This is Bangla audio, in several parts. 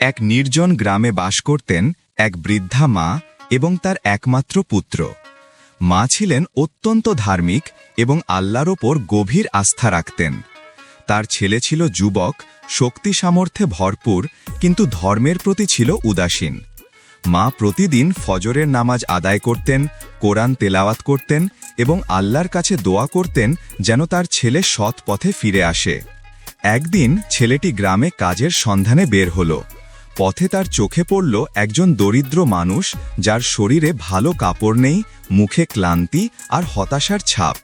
এক নির্জন গ্রামে বাস করতেন এক বৃদ্ধা মা এবং তার একমাত্র পুত্র। মা ছিলেন অত্যন্ত ধার্মিক এবং আল্লাহর ওপর গভীর আস্থা রাখতেন। তার ছেলে ছিল যুবক, শক্তি সামর্থ্যে ভরপুর, কিন্তু ধর্মের প্রতি ছিল উদাসীন। মা প্রতিদিন ফজরের নামাজ আদায় করতেন, কোরআন তেলাওয়াত করতেন এবং আল্লাহর কাছে দোয়া করতেন যেন তার ছেলে সৎ পথে ফিরে আসে। একদিন ছেলেটি গ্রামে কাজের সন্ধানে বের হল। পথে তার চোখে পড়ল একজন দরিদ্র মানুষ যার শরীরে ভালো কাপড় নেই, মুখে ক্লান্তি আর হতাশার ছাপ।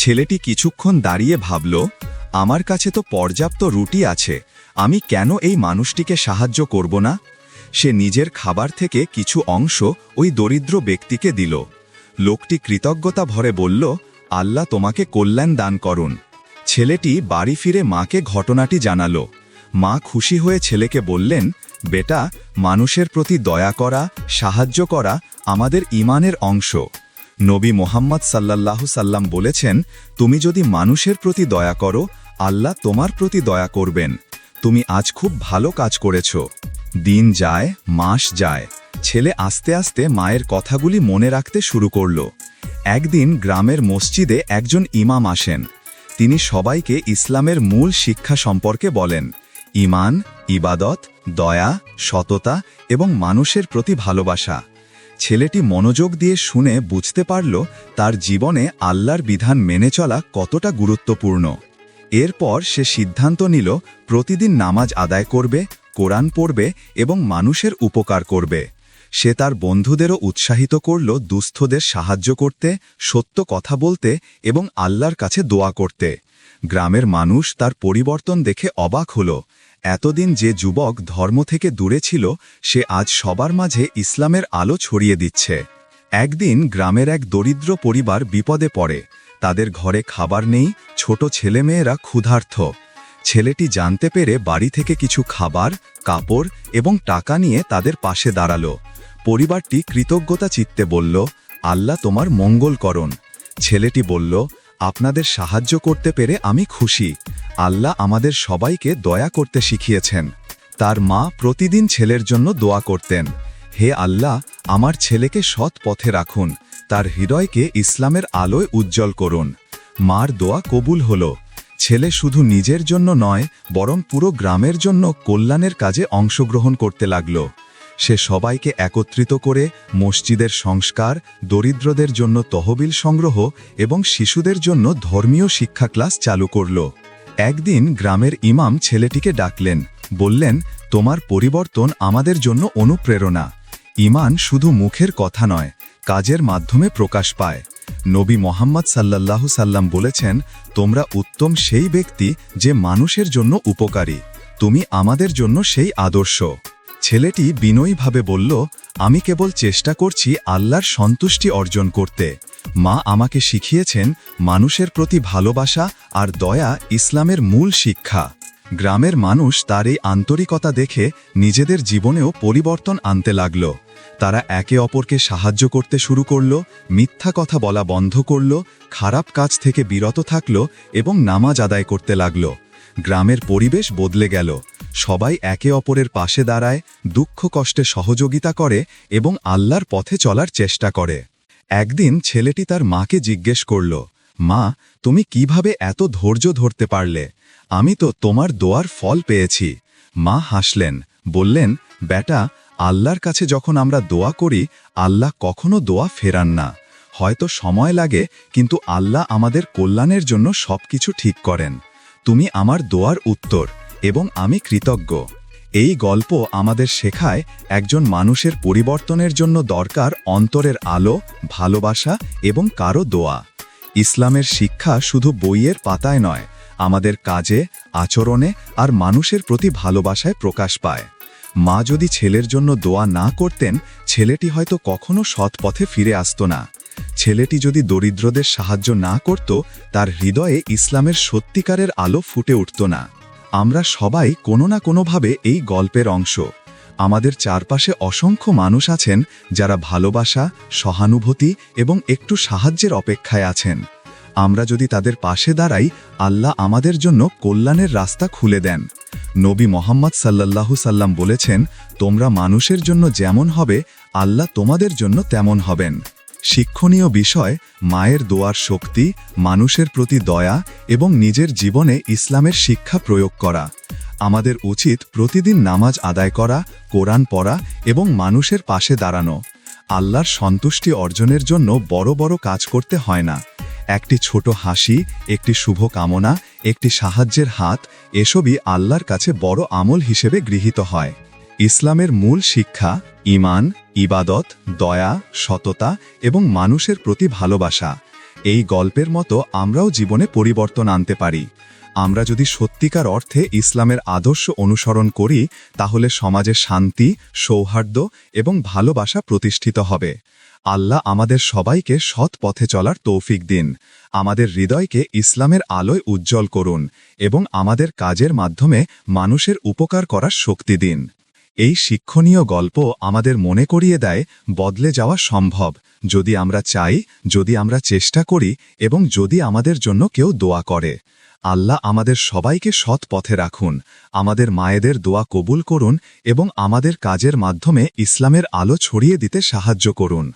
ছেলেটি কিছুক্ষণ দাঁড়িয়ে ভাবল, আমার কাছে তো পর্যাপ্ত রুটি আছে, আমি কেন এই মানুষটিকে সাহায্য করব না? সে নিজের খাবার থেকে কিছু অংশ ওই দরিদ্র ব্যক্তিকে দিল। লোকটি কৃতজ্ঞতা ভরে বলল, আল্লাহ তোমাকে কল্যাণ দান করুন। ছেলেটি বাড়ি ফিরে মাকে ঘটনাটি জানালো। মা খুশি হয়ে ছেলেকে বললেন বেটা, মানুষের প্রতি দয়া করা, সাহায্য করা আমাদের ইমানের অংশ। নবী মোহাম্মদ সাল্লাল্লাহু সাল্লাম বলেছেন, তুমি যদি মানুষের প্রতি দয়া করো, আল্লাহ তোমার প্রতি দয়া করবেন। তুমি আজ খুব ভালো কাজ করেছ। দিন যায়, মাস যায়। ছেলে আস্তে আস্তে মায়ের কথাগুলি মনে রাখতে শুরু করল। একদিন গ্রামের মসজিদে একজন ইমাম আসেন। তিনি সবাইকে ইসলামের মূল শিক্ষা সম্পর্কে বলেন। ইমান, ইবাদত দয়া, সততা এবং মানুষের প্রতি ভালোবাসা। ছেলেটি মনোযোগ দিয়ে শুনে বুঝতে পারল তার জীবনে আল্লাহর বিধান মেনে চলা কতটা গুরুত্বপূর্ণ। এরপর সে সিদ্ধান্ত নিল, প্রতিদিন নামাজ আদায় করবে, কোরআন পড়বে এবং মানুষের উপকার করবে। সে তার বন্ধুদেরও উৎসাহিত করল দুস্থদের সাহায্য করতে, সত্য কথা বলতে এবং আল্লাহর কাছে দোয়া করতে। গ্রামের মানুষ তার পরিবর্তন দেখে অবাক হল। এতদিন যে যুবক ধর্ম থেকে দূরে ছিল, সে আজ সবার মাঝে ইসলামের আলো ছড়িয়ে দিচ্ছে। একদিন গ্রামের এক দরিদ্র পরিবার বিপদে পড়ে। তাদের ঘরে খাবার নেই, ছোট ছেলেমেয়েরা ক্ষুধার্থ। ছেলেটি জানতে পেরে বাড়ি থেকে কিছু খাবার, কাপড় এবং টাকা নিয়ে তাদের পাশে দাঁড়াল। পরিবারটি কৃতজ্ঞতা চিত্তে বলল, আল্লাহ তোমার মঙ্গল করণ ছেলেটি বলল আপনাদের সাহায্য করতে পেরে আমি খুশি। আল্লাহ আমাদের সবাইকে দয়া করতে শিখিয়েছেন। তার মা প্রতিদিন ছেলের জন্য দোয়া করতেন। হে আল্লাহ, আমার ছেলেকে সৎ পথে রাখুন। তার হৃদয়কে ইসলামের আলোয় উজ্জ্বল করুন। মার দোয়া কবুল হল। ছেলে শুধু নিজের জন্য নয়, বরং পুরো গ্রামের জন্য কল্যাণের কাজে অংশগ্রহণ করতে লাগল। সে সবাইকে একত্রিত করে মসজিদের সংস্কার, দরিদ্রদের জন্য তহবিল সংগ্রহ এবং শিশুদের জন্য ধর্মীয় শিক্ষা ক্লাস চালু করল। একদিন গ্রামের ইমাম ছেলেটিকে ডাকলেন, বললেন, তোমার পরিবর্তন আমাদের জন্য অনুপ্রেরণা। ইমান শুধু মুখের কথা নয়, কাজের মাধ্যমে প্রকাশ পায়। নবী মোহাম্মদ সাল্লাল্লাহু সাল্লাম বলেছেন, তোমরা উত্তম সেই ব্যক্তি যে মানুষের জন্য উপকারী। তুমি আমাদের জন্য সেই আদর্শ। ছেলেটি বিনয়ীভাবে বলল, আমি কেবল চেষ্টা করছি আল্লাহর সন্তুষ্টি অর্জন করতে। মা আমাকে শিখিয়েছেন মানুষের প্রতি ভালোবাসা আর দয়া ইসলামের মূল শিক্ষা। গ্রামের মানুষ তার এই আন্তরিকতা দেখে নিজেদের জীবনেও পরিবর্তন আনতে লাগল। তারা একে অপরকে সাহায্য করতে শুরু করল, মিথ্যা কথা বলা বন্ধ করল, খারাপ কাজ থেকে বিরত থাকল এবং নামাজ আদায় করতে লাগল। গ্রামের পরিবেশ বদলে গেল। সবাই একে অপরের পাশে দাঁড়ায়, দুঃখ কষ্টে সহযোগিতা করে এবং আল্লাহর পথে চলার চেষ্টা করে। একদিন ছেলেটি তার মাকে জিজ্ঞেস করল, মা, তুমি কীভাবে এত ধৈর্য ধরতে পারলে? আমি তো তোমার দোয়ার ফল পেয়েছি। মা হাসলেন, বললেন, বেটা, আল্লাহর কাছে যখন আমরা দোয়া করি, আল্লাহ কখনো দোয়া ফেরান না। হয়তো সময় লাগে, কিন্তু আল্লাহ আমাদের কল্যাণের জন্য সবকিছু ঠিক করেন। তুমি আমার দোয়ার উত্তর এবং আমি কৃতজ্ঞ। এই গল্প আমাদের শেখায় একজন মানুষের পরিবর্তনের জন্য দরকার অন্তরের আলো, ভালোবাসা এবং কারও দোয়া। ইসলামের শিক্ষা শুধু বইয়ের পাতায় নয়, আমাদের কাজে, আচরণে আর মানুষের প্রতি ভালোবাসায় প্রকাশ পায়। মা যদি ছেলের জন্য দোয়া না করতেন, ছেলেটি হয়তো কখনো সৎ পথে ফিরে আসত না। ছেলেটি যদি দরিদ্রদের সাহায্য না করত, তার হৃদয়ে ইসলামের সত্যিকারের আলো ফুটে উঠত না। আমরা সবাই কোনো না কোনোভাবে এই গল্পের অংশ। আমাদের চারপাশে অসংখ্য মানুষ আছেন যারা ভালোবাসা, সহানুভূতি এবং একটু সাহায্যের অপেক্ষায় আছেন। আমরা যদি তাদের পাশে দাঁড়াই, আল্লাহ আমাদের জন্য কল্যাণের রাস্তা খুলে দেন। নবী মোহাম্মদ সাল্লাল্লাহু সাল্লাম বলেছেন, তোমরা মানুষের জন্য যেমন হবে, আল্লাহ তোমাদের জন্য তেমন হবেন। শিক্ষণীয় বিষয় মায়ের দোয়ার শক্তি, মানুষের প্রতি দয়া এবং নিজের জীবনে ইসলামের শিক্ষা প্রয়োগ করা। আমাদের উচিত প্রতিদিন নামাজ আদায় করা, কোরআন পড়া এবং মানুষের পাশে দাঁড়ানো। আল্লাহর সন্তুষ্টি অর্জনের জন্য বড় বড় কাজ করতে হয় না। একটি ছোট হাসি, একটি শুভ কামনা, একটি সাহায্যের হাত, এসবই আল্লাহর কাছে বড় আমল হিসেবে গৃহীত হয়। ইসলামের মূল শিক্ষা ইমান, ইবাদত, দয়া, সততা এবং মানুষের প্রতি ভালোবাসা। এই গল্পের মতো আমরাও জীবনে পরিবর্তন আনতে পারি। আমরা যদি সত্যিকার অর্থে ইসলামের আদর্শ অনুসরণ করি, তাহলে সমাজে শান্তি, সৌহার্দ্য এবং ভালোবাসা প্রতিষ্ঠিত হবে। আল্লাহ আমাদের সবাইকে সৎ পথে চলার তৌফিক দিন। আমাদের হৃদয়কে ইসলামের আলোয় উজ্জ্বল করুন এবং আমাদের কাজের মাধ্যমে মানুষের উপকার করার শক্তি দিন। এই শিক্ষণীয় গল্প আমাদের মনে করিয়ে দেয়, বদলে যাওয়া সম্ভব। যদি আমরা চাই, যদি আমরা চেষ্টা করি, এবং যদি আমাদের জন্য কেউ দোয়া করে। আল্লাহ আমাদের সবাইকে সৎ পথে রাখুন। আমাদের মায়েদের দোয়া কবুল করুন এবং আমাদের কাজের মাধ্যমে ইসলামের আলো ছড়িয়ে দিতে সাহায্য করুন।